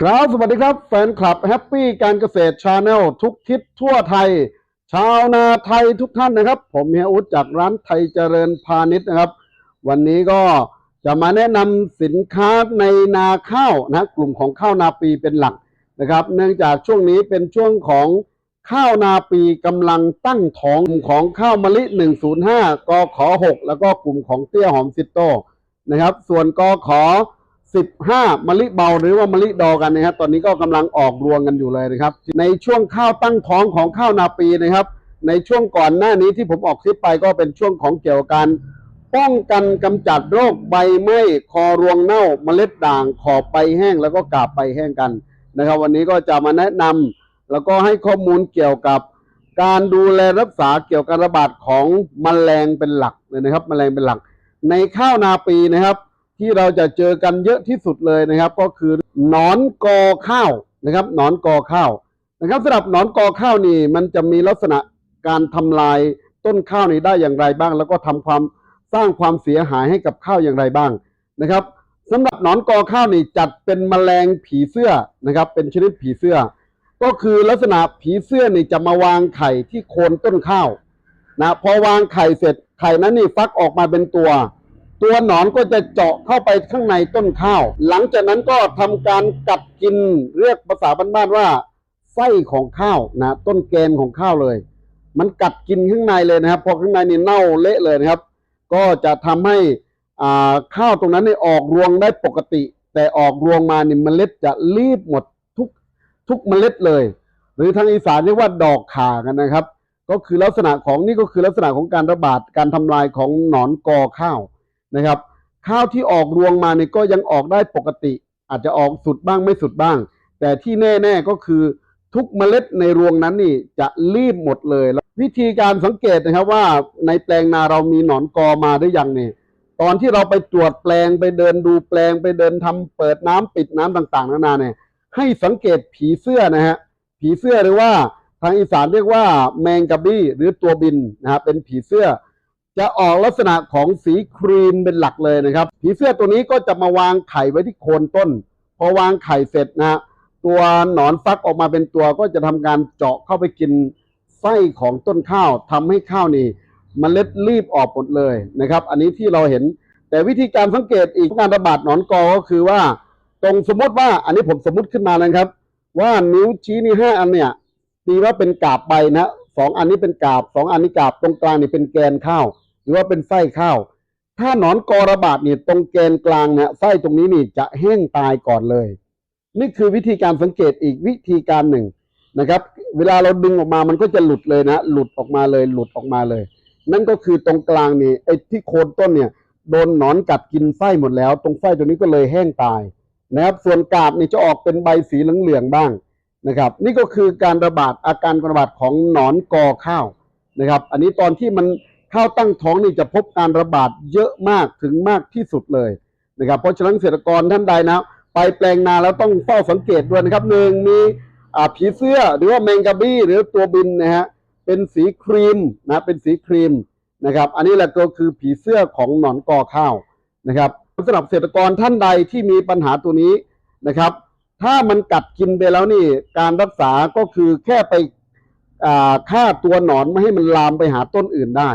ครับ สวัสดีครับ แฟนคลับแฮปปี้การเกษตรชาแนลทุกทิศทั่วไทย ชาวนาไทยทุกท่านนะครับ ผมเฮียอุดจากร้านไทยเจริญพาณิชย์นะครับ วันนี้ก็จะมาแนะนำสินค้าในนาข้าวนะกลุ่มของข้าวนาปีเป็นหลักนะครับ เนื่องจากช่วงนี้เป็นช่วงของข้าวนาปีกำลังตั้งท้องกลุ่มของข้าวมะลิ 105กขอ6แล้วก็กลุ่มของเตี้ยหอมซิโตนะครับ ส่วนกข 15มะลิเบาหรือว่ามะลิดอกันนะครับ ตอนนี้ก็กำลังออกรวงกันอยู่เลยนะครับ ในช่วงข้าวตั้งท้องของข้าวนาปีนะครับ ในช่วงก่อนหน้านี้ที่ผมออกคลิปไปก็เป็นช่วงของเกี่ยวกับการป้องกันกำจัดโรคใบไหม้คอรวงเน่าเมล็ดด่างขอบใบแห้งแล้วก็กาบใบแห้งกันนะครับ วันนี้ก็จะมาแนะนำแล้วก็ให้ข้อมูลเกี่ยวกับ การดูแลรักษาเกี่ยวกับระบาดของแมลงเป็นหลักเลยนะครับแมลงเป็นหลัก ในข้าวนาปีนะครับ ที่เราจะเจอกันเยอะที่สุดเลยนะครับ ก็คือหนอนกอข้าวนะครับหนอนกอข้าวนะครับสำหรับหนอนกอข้าวนี่มันจะมีลักษณะการทำลายต้นข้าวนี้ได้อย่างไรบ้าง แล้วก็ทำความสร้างความเสียหายให้กับข้าวอย่างไรบ้างนะครับสำหรับหนอนกอข้าวนี่จัดเป็นแมลงผีเสื้อนะครับ เป็นชนิดผีเสื้อ ก็คือลักษณะผีเสื้อนี่จะมาวางไข่ที่โคนต้นข้าวนะพอวางไข่เสร็จไข่นั้นนี่ฟักออกมาเป็นตัว ตัวหนอนก็จะเจาะเข้าไปข้างในต้นข้าว หลังจากนั้นก็ทำการกัดกินเรียกภาษาบ้านๆว่าไส้ของข้าวนะต้นแกนของข้าวเลย มันกัดกินข้างในเลยนะครับ พอข้างในนี่เน่าเละเลยนะครับ ก็จะทำให้อ่าข้าวตรงนั้นนี่ออกรวงได้ปกติ แต่ออกรวงมานี่เมล็ดจะรีบหมดทุกทุกเมล็ดเลย หรือทางอีสานเรียกว่าดอกขากันนะครับ ก็คือลักษณะของนี่ก็คือลักษณะของการระบาดการทำลายของหนอนกอข้าว นะครับ ข้าวที่ออกรวงมาเนี่ยก็ยังออกได้ปกติ อาจจะออกสุดบ้างไม่สุดบ้าง แต่ที่แน่ๆก็คือทุกเมล็ดในรวงนั้นนี่จะรีบหมดเลยแล้ววิธีการสังเกตนะครับว่าในแปลงนาเรามีหนอนกอมาหรือยังเนี่ยตอนที่เราไปตรวจแปลงไปเดินดูแปลงไปเดินทำเปิดน้ำปิดน้ำต่างๆนานาเนี่ยให้สังเกตผีเสื้อนะฮะผีเสื้อหรือว่าทางอีสานเรียกว่าแมงกะบี้หรือตัวบินนะฮะเป็นผีเสื้อ จะออกลักษณะของสีครีมเป็นหลักเลยนะครับผีเสื้อตัวนี้ก็จะมาวางไข่ไว้ที่โคนต้น พอวางไข่เสร็จนะตัวหนอนฟักออกมาเป็นตัวก็จะทำการเจาะเข้าไปกินไส้ของต้นข้าวทำให้ข้าวนี่มเมล็ดรีบออกหมดเลยนะครับ อันนี้ที่เราเห็น แต่วิธีการสังเกตอีกการระบาดหนอนกอก็คือว่า ตรงสมมติว่าอันนี้ผมสมมติขึ้นมานะครับ ว่านิ้วชี้นี่ห้าอันเนี่ยตีว่าเป็นกาบใบนะสองอันนี้เป็นกาบสองอันนี้กาบตรงกลางนี่เป็นแกนข้าว หรือว่าเป็นไส้ข้าว ถ้าหนอนกอระบาดเนี่ยตรงแกนกลางเนี่ยไส้ตรงนี้นี่จะแห้งตายก่อนเลย นี่คือวิธีการสังเกตอีกวิธีการหนึ่งนะครับ เวลาเราดึงออกมามันก็จะหลุดเลยนะ หลุดออกมาเลยหลุดออกมาเลย นั่นก็คือตรงกลางนี่ไอ้ที่โคนต้นเนี่ยโดนหนอนกัดกินไส้หมดแล้ว ตรงไส้ตัวนี้ก็เลยแห้งตายนะครับส่วนกาบนี่จะออกเป็นใบสีเหลืองๆบ้างนะครับ นี่ก็คือการระบาดอาการระบาดของหนอนกอข้าวนะครับ อันนี้ตอนที่มัน ข้าวตั้งท้องนี่จะพบการระบาดเยอะมากถึงมากที่สุดเลยนะครับ เพราะฉะนั้นเกษตรกรท่านใดนะ ไปแปลงนาแล้วต้องเฝ้าสังเกตด้วยนะครับหนึ่งมีผีเสื้อหรือว่าแมงกะบี้หรือตัวบินนะฮะเป็นสีครีมนะเป็นสีครีมนะครับ อันนี้แหละก็คือผีเสื้อของหนอนกอข้าวนะครับสำหรับเกษตรกรท่านใดที่มีปัญหาตัวนี้นะครับ ถ้ามันกัดกินไปแล้วนี่การรักษาก็คือแค่ไปฆ่าตัวหนอนไม่ให้มันลามไปหาต้นอื่นได้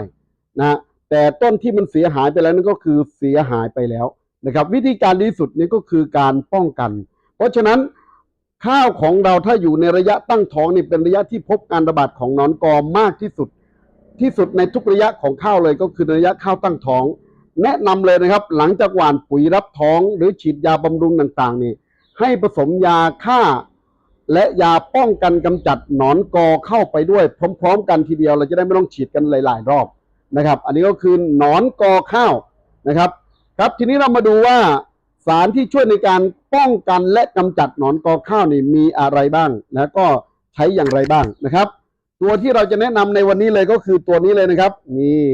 นะแต่ต้นที่มันเสียหายไปแล้วนั่นก็คือเสียหายไปแล้วนะครับ วิธีการดีสุดนี้ก็คือการป้องกัน เพราะฉะนั้นข้าวของเราถ้าอยู่ในระยะตั้งท้องนี่เป็นระยะที่พบการระบาดของนอนกอมากที่สุด ที่สุดในทุกระยะของข้าวเลยก็คือระยะข้าวตั้งท้อง แนะนำเลยนะครับ หลังจากหว่านปุ๋ยรับท้อง หรือฉีดยาบำรุงต่างๆ นี่ให้ผสมยาฆ่า และยาป้องกันกำจัดหนอนกอเข้าไปด้วยพร้อม ๆ กันทีเดียวเราจะได้ไม่ต้องฉีดกันหลาย ๆ รอบ นะครับ อันนี้ก็คือหนอนกอข้าวนะครับ ครับทีนี้เรามาดูว่าสารที่ช่วยในการป้องกันและกำจัดหนอนกอข้าวนี่มีอะไรบ้างแล้วก็ใช้อย่างไรบ้างนะครับ ตัวที่เราจะแนะนำในวันนี้เลยก็คือตัวนี้เลยนะครับ นี่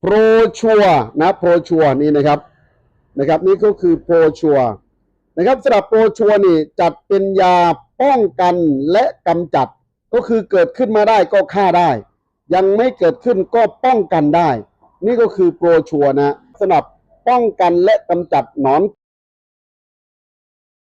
โปรชัวนะโปรชัวนี่นะครับนะครับ นี่ก็คือโปรชัวนะครับสำหรับโปรชัวนี่จัดเป็นยาป้องกันและกำจัดก็คือเกิดขึ้นมาได้ก็ฆ่าได้ ยังไม่เกิดขึ้นก็ป้องกันได้ นี่ก็คือโปรชัวนะสำหรับป้องกันและกำจัดหนอน